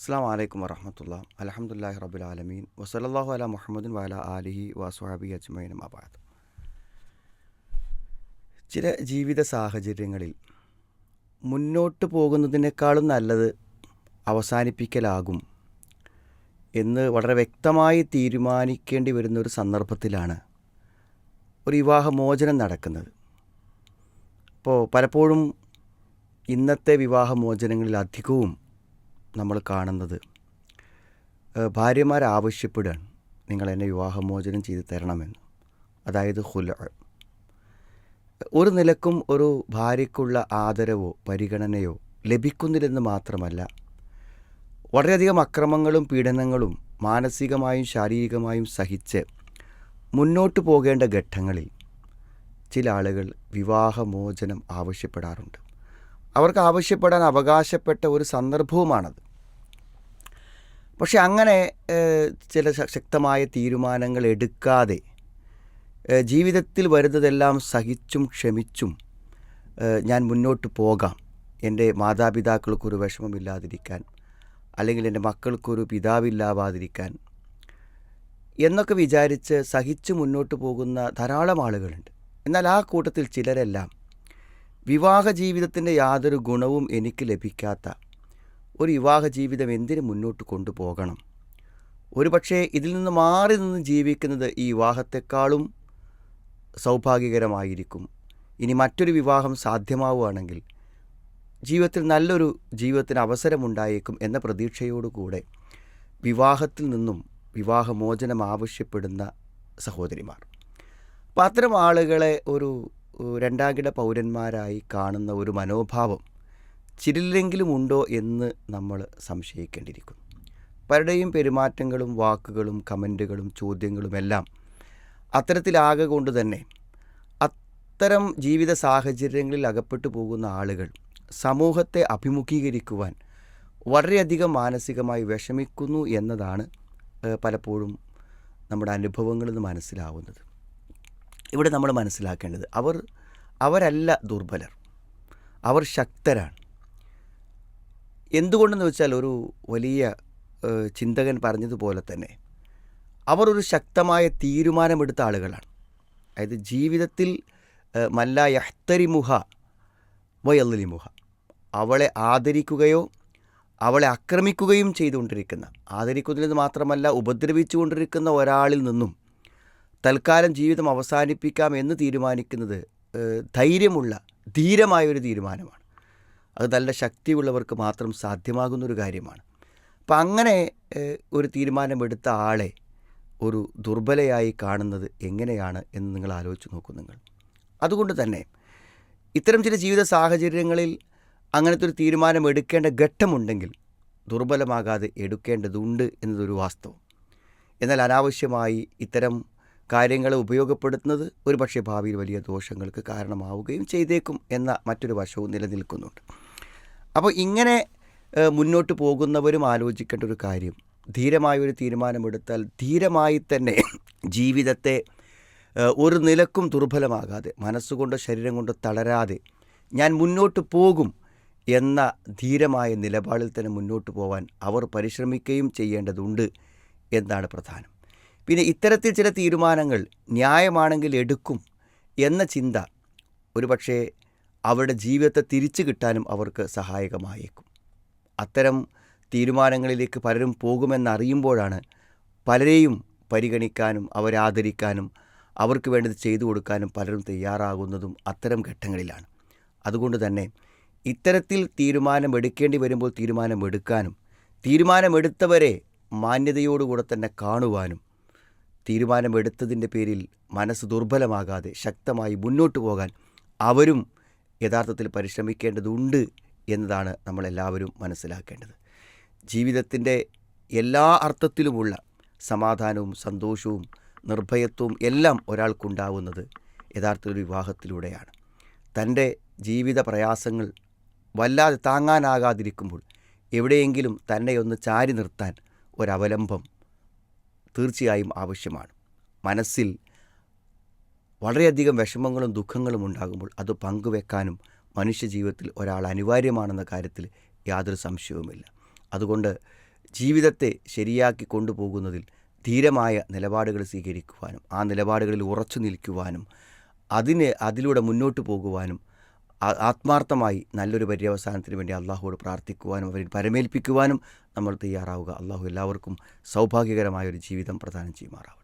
അസ്സാം വലൈക്കും വറഹമത്തുള്ള അലഹമുല്ലാഹി റബുൽ ആലമീൻ. വസലല്ലാഹു അല മുഹമ്മദിൻ വാല ആലിഹി വസ്വാബി അജ്മൈൻ അബാദ് ചില ജീവിത സാഹചര്യങ്ങളിൽ മുന്നോട്ട് പോകുന്നതിനേക്കാളും നല്ലത് അവസാനിപ്പിക്കലാകും എന്ന് വളരെ വ്യക്തമായി തീരുമാനിക്കേണ്ടി വരുന്ന ഒരു സന്ദർഭത്തിലാണ് ഒരു വിവാഹമോചനം നടക്കുന്നത്. അപ്പോൾ പലപ്പോഴും ഇന്നത്തെ വിവാഹമോചനങ്ങളിൽ അധികവും നമ്മൾ കാണുന്നത്. ഭാര്യമാർ ആവശ്യപ്പെടുകയാണ്. നിങ്ങൾ എന്നെ വിവാഹമോചനം ചെയ്ത് തരണമെന്ന്. അതായത് ഹുല. ഒരു നിലക്കും ഒരു ഭാര്യയ്ക്കുള്ള ആദരവോ പരിഗണനയോ ലഭിക്കുന്നില്ലെന്ന് മാത്രമല്ല വളരെയധികം അക്രമങ്ങളും പീഡനങ്ങളും മാനസികമായും ശാരീരികമായും സഹിച്ച് മുന്നോട്ട് പോകേണ്ട ഘട്ടങ്ങളിൽ ചില ആളുകൾ വിവാഹമോചനം ആവശ്യപ്പെടാറുണ്ട്. അവർക്ക് ആവശ്യപ്പെടാൻ അവകാശപ്പെട്ട ഒരു സന്ദർഭവുമാണത്. പക്ഷെ അങ്ങനെ ചില ശക്തമായ തീരുമാനങ്ങൾ എടുക്കാതെ ജീവിതത്തിൽ വരുന്നതെല്ലാം സഹിച്ചും ക്ഷമിച്ചും ഞാൻ മുന്നോട്ട് പോകാം. എന്റെ മാതാപിതാക്കൾക്കൊരു വിഷമമില്ലാതിരിക്കാൻ അല്ലെങ്കിൽ എന്റെ മക്കൾക്കൊരു പിതാവില്ലാവാതിരിക്കാൻ എന്നൊക്കെ വിചാരിച്ച് സഹിച്ച് മുന്നോട്ട് പോകുന്ന ധാരാളം ആളുകളുണ്ട്. എന്നാൽ ആ കൂട്ടത്തിൽ ചിലരെല്ലാം വിവാഹ ജീവിതത്തിന്റെ യാതൊരു ഗുണവും എനിക്ക് ലഭിക്കാത്ത ഒരു വിവാഹ ജീവിതം എന്തിനു മുന്നോട്ട് കൊണ്ടുപോകണം? ഒരുപക്ഷേ ഇതിൽ നിന്ന് മാറി നിന്ന് ജീവിക്കുന്നത് ഈ വിവാഹത്തെക്കാളും സൗഭാഗ്യകരമായിരിക്കും. ഇനി മറ്റൊരു വിവാഹം സാധ്യമാവുകയാണെങ്കിൽ ജീവിതത്തിൽ നല്ലൊരു ജീവിതത്തിന് അവസരമുണ്ടായേക്കും എന്ന പ്രതീക്ഷയോടുകൂടെ വിവാഹത്തിൽ നിന്നും വിവാഹമോചനം ആവശ്യപ്പെടുന്ന സഹോദരിമാർ. അപ്പം അത്തരം ആളുകളെ ഒരു രണ്ടാംകിട പൗരന്മാരായി കാണുന്ന ഒരു മനോഭാവം ചിരിലെങ്കിലും ഉണ്ടോ എന്ന് നമ്മൾ സംശയിക്കേണ്ടിയിരിക്കുന്നു. പലരുടെയും പെരുമാറ്റങ്ങളും വാക്കുകളും കമന്റുകളും ചോദ്യങ്ങളുമെല്ലാം അത്തരത്തിലാകെ കൊണ്ട് തന്നെ അത്തരം ജീവിത സാഹചര്യങ്ങളിൽ അകപ്പെട്ടു പോകുന്ന ആളുകൾ സമൂഹത്തെ അഭിമുഖീകരിക്കുവാൻ വളരെയധികം മാനസികമായി വിഷമിക്കുന്നു എന്നതാണ് പലപ്പോഴും നമ്മുടെ അനുഭവങ്ങളിൽ നിന്ന് മനസ്സിലാവുന്നത്. ഇവിടെ നമ്മൾ മനസ്സിലാക്കേണ്ടത് അവർ അവരല്ല ദുർബലർ. അവർ ശക്തരാണ്. എന്തുകൊണ്ടെന്ന് വെച്ചാൽ ഒരു വലിയ ചിന്തകൻ പറഞ്ഞതുപോലെ തന്നെ അവർ ഒരു ശക്തമായ തീരുമാനമെടുത്ത ആളുകളാണ്. അതായത് ജീവിതത്തിൽ മല്ല യഹ്തരിമുഹ വയല്ലിമുഹ അവളെ ആദരിക്കുകയോ അവളെ ആക്രമിക്കുകയും ചെയ്തുകൊണ്ടിരിക്കുന്ന ആദരിക്കുന്നതിൽ മാത്രമല്ല ഉപദ്രവിച്ചുകൊണ്ടിരിക്കുന്ന ഒരാളിൽ നിന്നും തൽക്കാലം ജീവിതം അവസാനിപ്പിക്കാം എന്ന് തീരുമാനിക്കുന്നത് ധൈര്യമുള്ള ധീരമായ ഒരു തീരുമാനമാണ്. അത് നല്ല ശക്തിയുള്ളവർക്ക് മാത്രം സാധ്യമാകുന്നൊരു കാര്യമാണ്. അപ്പം അങ്ങനെ ഒരു തീരുമാനമെടുത്ത ആളെ ഒരു ദുർബലയായി കാണുന്നത് എങ്ങനെയാണ് എന്ന് നിങ്ങൾ ആലോചിച്ച് നോക്കും നിങ്ങൾ. അതുകൊണ്ട് തന്നെ ഇത്തരം ചില ജീവിത സാഹചര്യങ്ങളിൽ അങ്ങനത്തെ ഒരു തീരുമാനം എടുക്കേണ്ട ഘട്ടമുണ്ടെങ്കിൽ ദുർബലമാകാതെ എടുക്കേണ്ടതുണ്ട് എന്നതൊരു വാസ്തവം. എന്നാൽ അനാവശ്യമായി ഇത്തരം കാര്യങ്ങളെ ഉപയോഗപ്പെടുത്തുന്നത് ഒരുപക്ഷെ ഭാവിയിൽ വലിയ ദോഷങ്ങൾക്ക് കാരണമാവുകയും ചെയ്തേക്കും എന്ന മറ്റൊരു വശവും നിലനിൽക്കുന്നുണ്ട്. അപ്പോൾ ഇങ്ങനെ മുന്നോട്ട് പോകുന്നവരും ആലോചിക്കേണ്ട ഒരു കാര്യം ധീരമായൊരു തീരുമാനമെടുത്താൽ ധീരമായി തന്നെ ജീവിതത്തെ ഒരു നിലക്കും ദുർബലമാകാതെ മനസ്സുകൊണ്ടോ ശരീരം കൊണ്ടോ തളരാതെ ഞാൻ മുന്നോട്ട് പോകും എന്ന ധീരമായ നിലപാടിൽ തന്നെ മുന്നോട്ട് പോവാൻ അവർ പരിശ്രമിക്കുകയും ചെയ്യേണ്ടതുണ്ട് എന്നാണ് പ്രധാനം. പിന്നെ ഇത്തരത്തിൽ ചില തീരുമാനങ്ങൾ ന്യായമാണെങ്കിൽ എടുക്കും എന്ന ചിന്ത ഒരുപക്ഷേ അവരുടെ ജീവിതത്തെ തിരിച്ചു കിട്ടാനും അവർക്ക് സഹായകമായേക്കും. അത്തരം തീരുമാനങ്ങളിലേക്ക് പലരും പോകുമെന്നറിയുമ്പോഴാണ് പലരെയും പരിഗണിക്കാനും അവരെ ആദരിക്കാനും അവർക്ക് വേണ്ടത് ചെയ്തു കൊടുക്കാനും പലരും തയ്യാറാകുന്നതും അത്തരം ഘട്ടങ്ങളിലാണ്. അതുകൊണ്ട് തന്നെ ഇത്തരത്തിൽ തീരുമാനമെടുക്കേണ്ടി വരുമ്പോൾ തീരുമാനമെടുക്കാനും തീരുമാനമെടുത്തവരെ മാന്യതയോടുകൂടെ തന്നെ കാണുവാനും തീരുമാനമെടുത്തതിന്റെ പേരിൽ മനസ്സ് ദുർബലമാകാതെ ശക്തമായി മുന്നോട്ട് പോകാൻ അവരും യഥാർത്ഥത്തിൽ പരിശ്രമിക്കേണ്ടതുണ്ട് എന്നതാണ് നമ്മളെല്ലാവരും മനസ്സിലാക്കേണ്ടത്. ജീവിതത്തിന്റെ എല്ലാ അർത്ഥത്തിലുമുള്ള സമാധാനവും സന്തോഷവും നിർഭയത്വവും എല്ലാം ഒരാൾക്കുണ്ടാവുന്നത് യഥാർത്ഥ ഒരു വിവാഹത്തിലൂടെയാണ്. തന്റെ ജീവിത പ്രയാസങ്ങൾ വല്ലാതെ താങ്ങാനാകാതിരിക്കുമ്പോൾ എവിടെയെങ്കിലും തന്നെ ഒന്ന് ചാരി നിർത്താൻ ഒരവലംബം തീർച്ചയായും ആവശ്യമാണ്. മനസ്സിൽ വളരെയധികം വിഷമങ്ങളും ദുഃഖങ്ങളും ഉണ്ടാകുമ്പോൾ അത് പങ്കുവെക്കാനും മനുഷ്യ ജീവിതത്തിൽ ഒരാൾ അനിവാര്യമാണെന്ന കാര്യത്തിൽ യാതൊരു സംശയവുമില്ല. അതുകൊണ്ട് ജീവിതത്തെ ശരിയാക്കി കൊണ്ടുപോകുന്നതിൽ ധീരമായ നിലപാടുകൾ സ്വീകരിക്കുവാനും ആ നിലപാടുകളിൽ ഉറച്ചു നിൽക്കുവാനും അതിന് അതിലൂടെ മുന്നോട്ട് പോകുവാനും ആത്മാർത്ഥമായി നല്ലൊരു പര്യവസാനത്തിന് വേണ്ടി അള്ളാഹുവോട് പ്രാർത്ഥിക്കുവാനും അവരിൽ പരമേൽപ്പിക്കുവാനും നമ്മൾ തയ്യാറാവുക. അള്ളാഹു എല്ലാവർക്കും സൗഭാഗ്യകരമായ ഒരു ജീവിതം പ്രദാനം ചെയ്യുമാറാവട്ടെ.